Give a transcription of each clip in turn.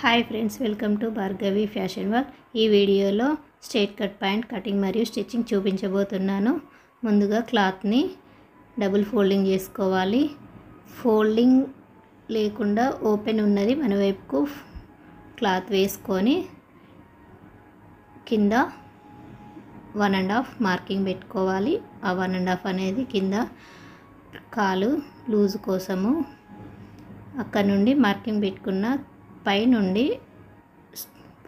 Hi friends welcome to Bhargavi fashion work. ఈ వీడియోలో straight cut pant cutting మరియు stitching చూపించబోతున్నాను. ముందుగా క్లాత్ని డబుల్ ఫోల్డింగ్ చేసుకోవాలి. ఫోల్డింగ్ లేకుండా ఓపెన్ ఉన్నది మన వైపుకు క్లాత్ వేసుకొని కింద వన్ అండ్ హాఫ్ మార్కింగ్ పెట్టుకోవాలి. ఆ వన్ అండ్ హాఫ్ అనేది కింద కాలు లూజ్ కోసము అక్కడ నుండి మార్కింగ్ పెట్టుకున్న పై నుండి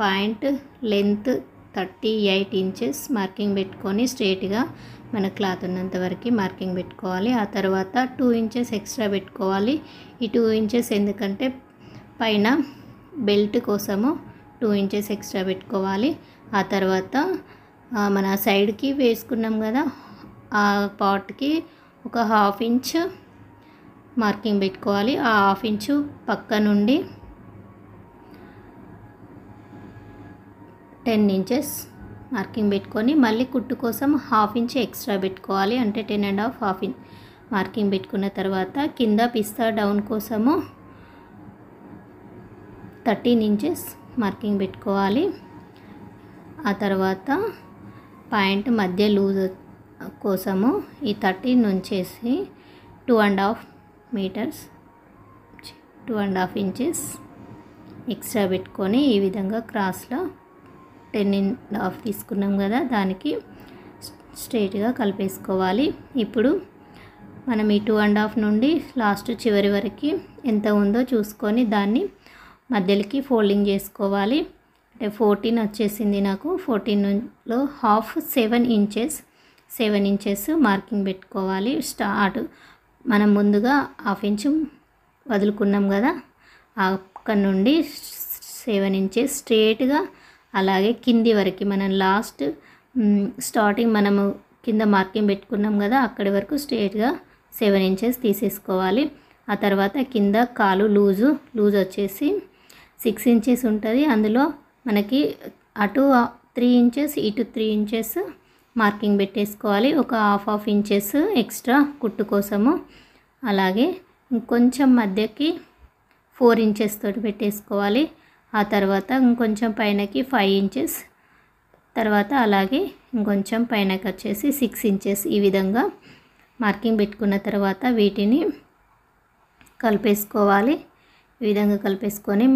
point length thirty eight inches marking పెట్టుకొని స్ట్రేట్గా మన క్లాత్ ఉన్నంత వరకు మార్కింగ్ పెట్టుకోవాలి. ఆ తర్వాత టూ ఇంచెస్ ఎక్స్ట్రా పెట్టుకోవాలి. ఈ టూ ఇంచెస్ ఎందుకంటే పైన బెల్ట్ కోసము టూ ఇంచెస్ ఎక్స్ట్రా పెట్టుకోవాలి. ఆ తర్వాత మన సైడ్కి వేసుకున్నాం కదా ఆ పార్ట్కి ఒక హాఫ్ ఇంచ్ మార్కింగ్ పెట్టుకోవాలి. ఆ హాఫ్ ఇంచు పక్క నుండి టెన్ ఇంచెస్ మార్కింగ్ పెట్టుకొని మళ్ళీ కుట్టు కోసం హాఫ్ ఇంచ్ ఎక్స్ట్రా పెట్టుకోవాలి. అంటే ten and half half inch marking పెట్టుకున్న తర్వాత కింద పిస్తా డౌన్ కోసము థర్టీన్ ఇంచెస్ మార్కింగ్ పెట్టుకోవాలి. ఆ తర్వాత పాయింట్ మధ్య లూజ్ కోసము ఈ thirteen నుంచేసి two and half meters two and half inches extra పెట్టుకొని ఈ విధంగా క్రాస్లో టెన్ అండ్ హాఫ్ తీసుకున్నాం కదా దానికి స్ట్రైట్గా కలిపేసుకోవాలి. ఇప్పుడు మనం ఈ టూ అండ్ హాఫ్ నుండి లాస్ట్ చివరి వరకు ఎంత ఉందో చూసుకొని దాన్ని మధ్యలోకి ఫోల్డింగ్ చేసుకోవాలి. అంటే ఫోర్టీన్ వచ్చేసింది నాకు. ఫోర్టీన్లో half seven inches seven inches marking పెట్టుకోవాలి. స్టార్ట్ మనం ముందుగా హాఫ్ ఇంచు వదులుకున్నాం కదా అక్కడ నుండి సెవెన్ ఇంచెస్ స్ట్రేట్గా అలాగే కింది వరకు మనం లాస్ట్ స్టార్టింగ్ మనము కింద మార్కింగ్ పెట్టుకున్నాం కదా అక్కడి వరకు స్ట్రేట్గా సెవెన్ ఇంచెస్ తీసేసుకోవాలి. ఆ తర్వాత కింద కాలు లూజు లూజ్ వచ్చేసి సిక్స్ ఇంచెస్ ఉంటుంది. అందులో మనకి అటు త్రీ ఇంచెస్ ఇటు త్రీ ఇంచెస్ మార్కింగ్ పెట్టేసుకోవాలి. ఒక హాఫ్ హాఫ్ ఇంచెస్ ఎక్స్ట్రా కుట్టు కోసము. అలాగే ఇంకొంచెం మధ్యకి ఫోర్ ఇంచెస్ తోటి పెట్టేసుకోవాలి. ఆ తర్వాత ఇంకొంచెం పైనకి ఫైవ్ ఇంచెస్ తర్వాత అలాగే ఇంకొంచెం పైనకి వచ్చేసి సిక్స్ ఇంచెస్ ఈ విధంగా మార్కింగ్ పెట్టుకున్న తర్వాత వీటిని కలిపేసుకోవాలి. ఈ విధంగా కలిపేసుకొని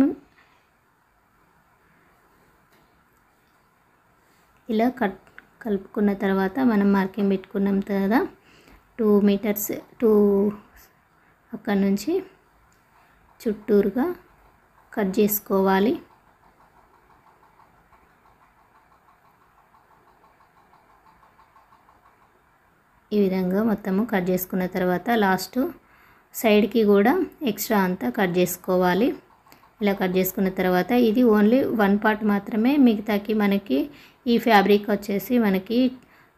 ఇలా కట్ కలుపుకున్న తర్వాత మనం మార్కింగ్ పెట్టుకున్నాం కదా టూ మీటర్స్ టూ అక్కడ నుంచి చుట్టూరుగా కట్ చేసుకోవాలి. ఈ విధంగా మొత్తము కట్ చేసుకున్న తర్వాత లాస్ట్ సైడ్కి కూడా ఎక్స్ట్రా అంతా కట్ చేసుకోవాలి. ఇలా కట్ చేసుకున్న తర్వాత ఇది ఓన్లీ వన్ పార్ట్ మాత్రమే. మిగతాకి మనకి ఈ ఫ్యాబ్రిక్ వచ్చేసి మనకి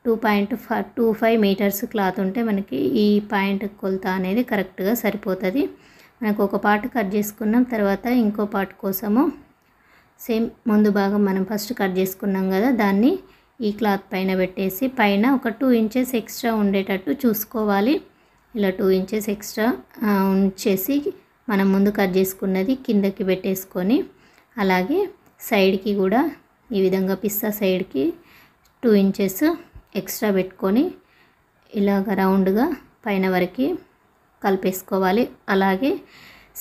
two point five two five meters cloth ఉంటే మనకి ఈ పాయింట్ కొలత అనేది కరెక్ట్గా సరిపోతుంది. మనకు ఒక పార్ట్ కట్ చేసుకున్నాం తర్వాత ఇంకో పార్ట్ కోసము సేమ్ ముందు భాగం మనం ఫస్ట్ కట్ చేసుకున్నాం కదా దాన్ని ఈ క్లాత్ పైన పెట్టేసి పైన ఒక టూ ఇంచెస్ ఎక్స్ట్రా ఉండేటట్టు చూసుకోవాలి. ఇలా టూ ఇంచెస్ ఎక్స్ట్రా ఉంచేసి మనం ముందు కట్ చేసుకున్నది కిందకి పెట్టేసుకొని అలాగే సైడ్కి కూడా ఈ విధంగా పిస్తా సైడ్కి టూ ఇంచెస్ ఎక్స్ట్రా పెట్టుకొని ఇలాగ రౌండ్గా పైన వరకు కలిపేసుకోవాలి. అలాగే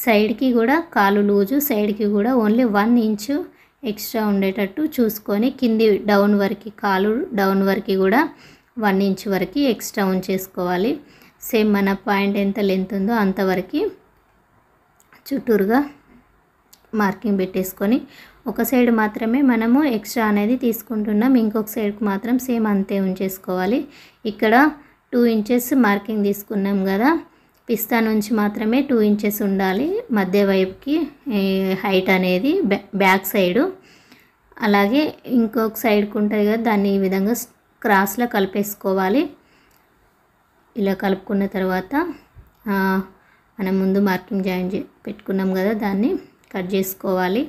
సైడ్కి కూడా కాలు లూజు సైడ్కి కూడా ఓన్లీ వన్ ఇంచు ఎక్స్ట్రా ఉండేటట్టు చూసుకొని కింది డౌన్ వరకు కాలు డౌన్ వరకు కూడా వన్ ఇంచ్ వరకు ఎక్స్ట్రా ఉంచేసుకోవాలి. సేమ్ మన పాయింట్ ఎంత లెంత్ ఉందో అంతవరకు చుట్టూరుగా మార్కింగ్ పెట్టేసుకొని ఒక సైడ్ మాత్రమే మనము ఎక్స్ట్రా అనేది తీసుకుంటున్నాం. ఇంకొక సైడ్కి మాత్రం సేమ్ అంతే ఉంచేసుకోవాలి. ఇక్కడ టూ ఇంచెస్ మార్కింగ్ తీసుకున్నాం కదా. పిస్తా నుంచి మాత్రమే టూ ఇంచెస్ ఉండాలి. మధ్య వైపుకి హైట్ అనేది బ్యాక్ సైడు. అలాగే ఇంకొక సైడ్కి ఉంటుంది కదా దాన్ని ఈ విధంగా క్రాస్లో కలిపేసుకోవాలి. ఇలా కలుపుకున్న తర్వాత మనం ముందు మార్కింగ్ జాయిన్ చే పెట్టుకున్నాం కదా దాన్ని కట్ చేసుకోవాలి.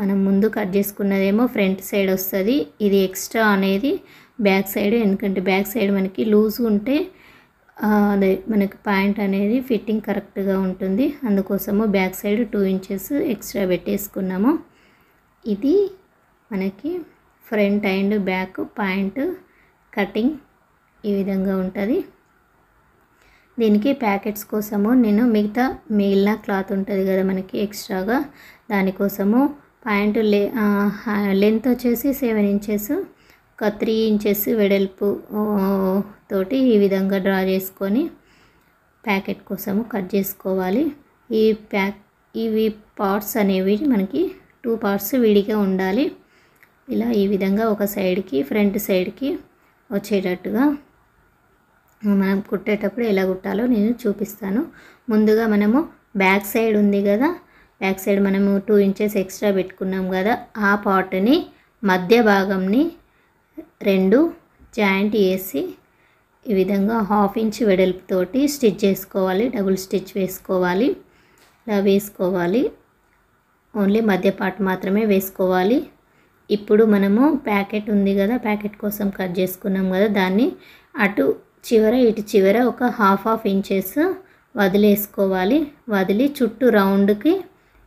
మనం ముందు కట్ చేసుకున్నదేమో ఫ్రంట్ సైడ్ వస్తుంది. ఇది ఎక్స్ట్రా అనేది బ్యాక్ సైడ్ ఎందుకంటే బ్యాక్ సైడ్ మనకి లూజ్ ఉంటే అదే మనకి పాయింట్ అనేది ఫిట్టింగ్ కరెక్ట్గా ఉంటుంది. అందుకోసము back side two inches extra పెట్టేసుకున్నాము. ఇది మనకి front and back point cutting ఈ విధంగా ఉంటుంది. దీనికి ప్యాకెట్స్ కోసము నేను మిగతా మిగిలిన క్లాత్ ఉంటుంది కదా మనకి ఎక్స్ట్రాగా. దానికోసము పాయింట్ లే లెంత్ వచ్చేసి సెవెన్ ఇంచెస్ ఒక త్రీ ఇంచెస్ వెడల్పు తోటి ఈ విధంగా డ్రా చేసుకొని ప్యాకెట్ కోసము కట్ చేసుకోవాలి. ఈ ప్యాక్ ఇవి పార్ట్స్ అనేవి మనకి టూ పార్ట్స్ విడిగా ఉండాలి. ఇలా ఈ విధంగా ఒక సైడ్కి ఫ్రంట్ సైడ్కి వచ్చేటట్టుగా మనం కుట్టేటప్పుడు ఎలా కుట్టాలో నేను చూపిస్తాను. ముందుగా మనము బ్యాక్ సైడ్ ఉంది కదా బ్యాక్ సైడ్ మనము టూ ఇంచెస్ ఎక్స్ట్రా పెట్టుకున్నాం కదా ఆ పార్ట్ని మధ్య భాగంని రెండు జాయింట్ వేసి ఈ విధంగా హాఫ్ ఇంచ్ వెడల్పుతోటి స్టిచ్ చేసుకోవాలి డబుల్ స్టిచ్ వేసుకోవాలి ఇలా వేసుకోవాలి. ఓన్లీ మధ్య పార్ట్ మాత్రమే వేసుకోవాలి. ఇప్పుడు మనము ప్యాకెట్ ఉంది కదా ప్యాకెట్ కోసం కట్ చేసుకున్నాం కదా దాన్ని అటు చివర ఇటు చివర ఒక హాఫ్ హాఫ్ ఇంచెస్ వదిలేసుకోవాలి. వదిలి చుట్టూ రౌండ్కి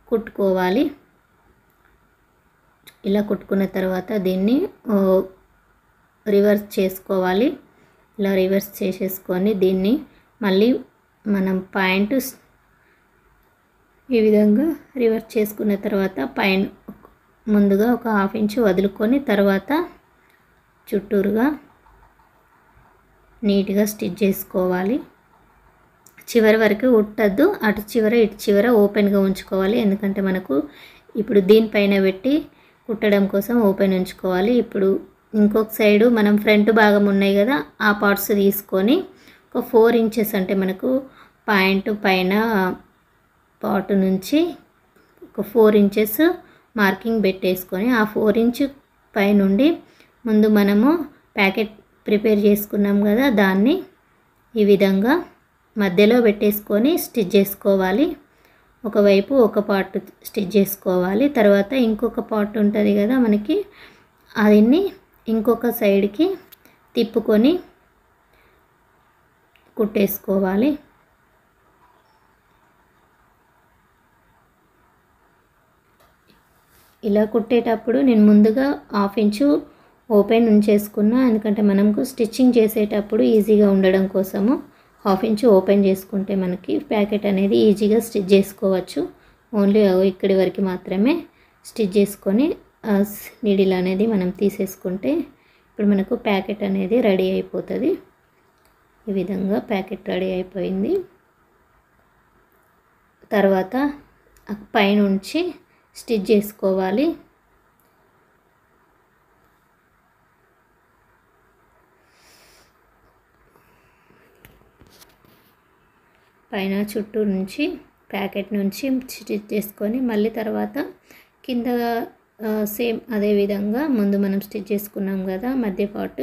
కుట్టుకోవాలి. ఇలా కుట్టుకున్న తర్వాత దీన్ని రివర్స్ చేసుకోవాలి. ఇలా రివర్స్ చేసేసుకొని దీన్ని మళ్ళీ మనం పాయింట్ ఈ విధంగా రివర్స్ చేసుకున్న తర్వాత పైన ముందుగా ఒక హాఫ్ ఇంచ్ వదులుకొని తర్వాత చుట్టూరుగా నీట్గా స్టిచ్ చేసుకోవాలి. చివరి వరకు ఉట్టద్దు. అటు చివర ఇటు చివర ఓపెన్గా ఉంచుకోవాలి. ఎందుకంటే మనకు ఇప్పుడు దీనిపైన పెట్టి కుట్టడం కోసం ఓపెన్ ఉంచుకోవాలి. ఇప్పుడు ఇంకొక సైడు మనం ఫ్రంట్ భాగం ఉన్నాయి కదా ఆ పార్ట్స్ తీసుకొని ఒక ఫోర్ ఇంచెస్ అంటే మనకు పాయింట్ పైన పార్ట్ నుంచి ఒక ఫోర్ ఇంచెస్ మార్కింగ్ పెట్టేసుకొని ఆ ఫోర్ ఇంచ్ పైనుండి ముందు మనము ప్యాకెట్ ప్రిపేర్ చేసుకున్నాం కదా దాన్ని ఈ విధంగా మధ్యలో పెట్టేసుకొని స్టిచ్ చేసుకోవాలి. ఒకవైపు ఒక పార్ట్ స్టిచ్ చేసుకోవాలి తర్వాత ఇంకొక పార్ట్ ఉంటుంది కదా మనకి అదిన్ని ఇంకొక సైడ్కి తిప్పుకొని కుట్టేసుకోవాలి. ఇలా కుట్టేటప్పుడు నేను ముందుగా హాఫ్ ఇంచు ఓపెన్ ఉంచేసుకున్నా ఎందుకంటే మనకు స్టిచ్చింగ్ చేసేటప్పుడు ఈజీగా ఉండడం కోసము హాఫ్ ఇంచు ఓపెన్ చేసుకుంటే మనకి ప్యాకెట్ అనేది ఈజీగా స్టిచ్ చేసుకోవచ్చు. ఓన్లీ ఇక్కడి వరకు మాత్రమే స్టిచ్ చేసుకొని నీడిల్ అనేది మనం తీసేసుకుంటే ఇప్పుడు మనకు ప్యాకెట్ అనేది రెడీ అయిపోతుంది. ఈ విధంగా ప్యాకెట్ రెడీ అయిపోయింది. తర్వాత పైనుంచి స్టిచ్ చేసుకోవాలి. పైన చుట్టూ నుంచి ప్యాకెట్ నుంచి స్టిచ్ చేసుకొని మళ్ళీ తర్వాత కింద సేమ్ అదే విధంగా ముందు మనం స్టిచ్ చేసుకున్నాం కదా మధ్య పార్ట్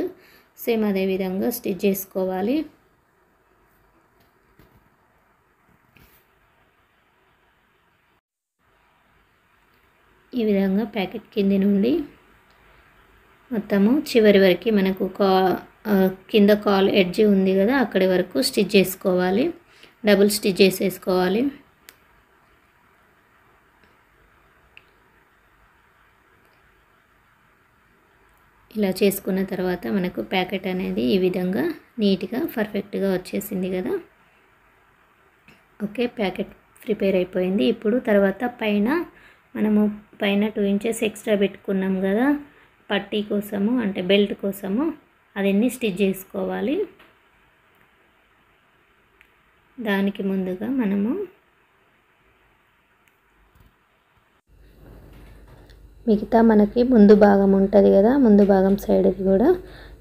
సేమ్ అదే విధంగా స్టిచ్ చేసుకోవాలి. ఈ విధంగా ప్యాకెట్ కింది నుండి మొత్తము చివరి వరకు మనకు కా కింద కాల్ ఎడ్జ్ ఉంది కదా అక్కడి వరకు స్టిచ్ చేసుకోవాలి. డబుల్ స్టిచ్ చేసేసుకోవాలి. ఇలా చేసుకున్న తర్వాత మనకు ప్యాకెట్ అనేది ఈ విధంగా నీట్గా పర్ఫెక్ట్గా వచ్చేసింది కదా. ఓకే ప్యాకెట్ ప్రిపేర్ అయిపోయింది. ఇప్పుడు తర్వాత పైన మనము పైన టూ ఇంచెస్ ఎక్స్ట్రా పెట్టుకున్నాం కదా. పట్టీ కోసము అంటే బెల్ట్ కోసము అదన్నీ స్టిచ్ చేసుకోవాలి. దానికి ముందుగా మనము మిగతా మనకి ముందు భాగం ఉంటుంది కదా ముందు భాగం సైడ్కి కూడా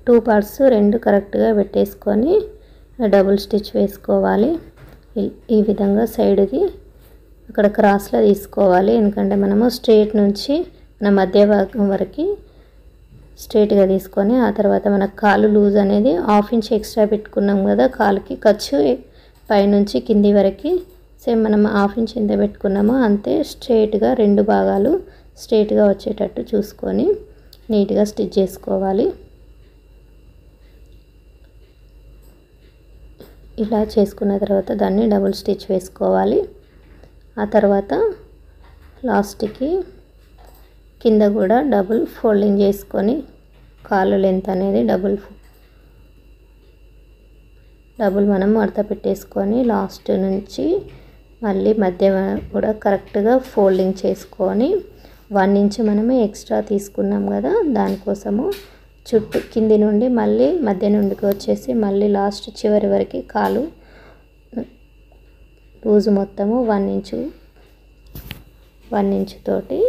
టూ పార్ట్స్ రెండు కరెక్ట్గా పెట్టేసుకొని డబుల్ స్టిచ్ వేసుకోవాలి. ఈ- విధంగా సైడ్కి అక్కడ క్రాస్లో తీసుకోవాలి. ఎందుకంటే మనము స్ట్రేట్ నుంచి మన మధ్య భాగం వరకు స్ట్రేట్గా తీసుకొని ఆ తర్వాత మన కాలు లూజ్ అనేది హాఫ్ ఇంచ్ ఎక్స్ట్రా పెట్టుకున్నాం కదా కాలుకి ఖర్చు పైనుంచి కింది వరకు. సేమ్ మనం హాఫ్ ఇంచ్ ఎంత పెట్టుకున్నామో అంతే స్ట్రేట్గా రెండు భాగాలు స్ట్రేట్గా వచ్చేటట్టు చూసుకొని నీట్గా స్టిచ్ చేసుకోవాలి. ఇలా చేసుకున్న తర్వాత దాన్ని డబుల్ స్టిచ్ వేసుకోవాలి. ఆ తర్వాత లాస్ట్కి కింద కూడా డబుల్ ఫోల్డింగ్ చేసుకొని కాలు లెంత్ అనేది డబుల్ డబుల్ మనం మడత పెట్టేసుకొని లాస్ట్ నుంచి మళ్ళీ మధ్య కూడా కరెక్ట్గా ఫోల్డింగ్ చేసుకొని వన్ ఇంచ్ మనమే ఎక్స్ట్రా తీసుకున్నాం కదా దానికోసము చుట్టూ కింది నుండి మళ్ళీ మధ్య నుండికి వచ్చేసి మళ్ళీ లాస్ట్ చివరి వరకు కాలు లూజు మొత్తము వన్ ఇంచు వన్ ఇంచ్ తోటి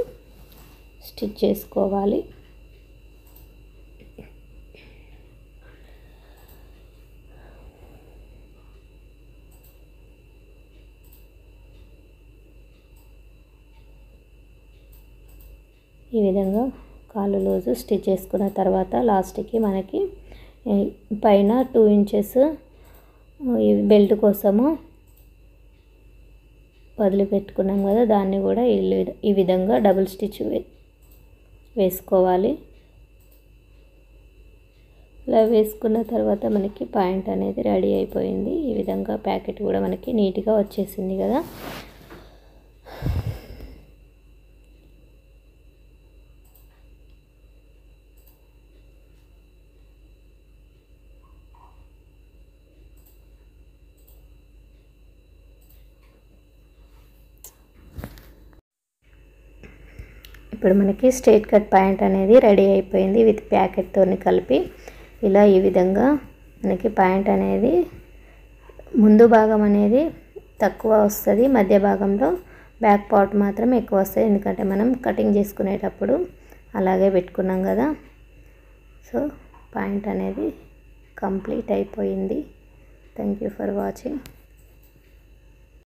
స్టిచ్ చేసుకోవాలి ఈ విధంగా కాలు లూజు స్టిచ్ చేసుకున్న తర్వాత లాస్ట్కి మనకి పైన టూ ఇంచెస్ బెల్ట్ కోసము వదిలిపెట్టుకున్నాం కదా దాన్ని కూడా ఈ విధంగా డబుల్ స్టిచ్ వేసుకోవాలి. ఇలా వేసుకున్న తర్వాత మనకి పాయింట్ అనేది రెడీ అయిపోయింది. ఈ విధంగా ప్యాకెట్ కూడా మనకి నీట్గా వచ్చేసింది కదా. ఇప్పుడు మనకి స్ట్రైట్ కట్ ప్యాంట్ అనేది రెడీ అయిపోయింది విత్ ప్యాకెట్తో కలిపి. ఇలా ఈ విధంగా మనకి ప్యాంట్ అనేది ముందు భాగం అనేది తక్కువ వస్తుంది మధ్య భాగంలో బ్యాక్ పార్ట్ మాత్రం ఎక్కువ వస్తుంది. ఎందుకంటే మనం కటింగ్ చేసుకునేటప్పుడు అలాగే పెట్టుకున్నాం కదా. సో ప్యాంట్ అనేది కంప్లీట్ అయిపోయింది. Thank you for watching.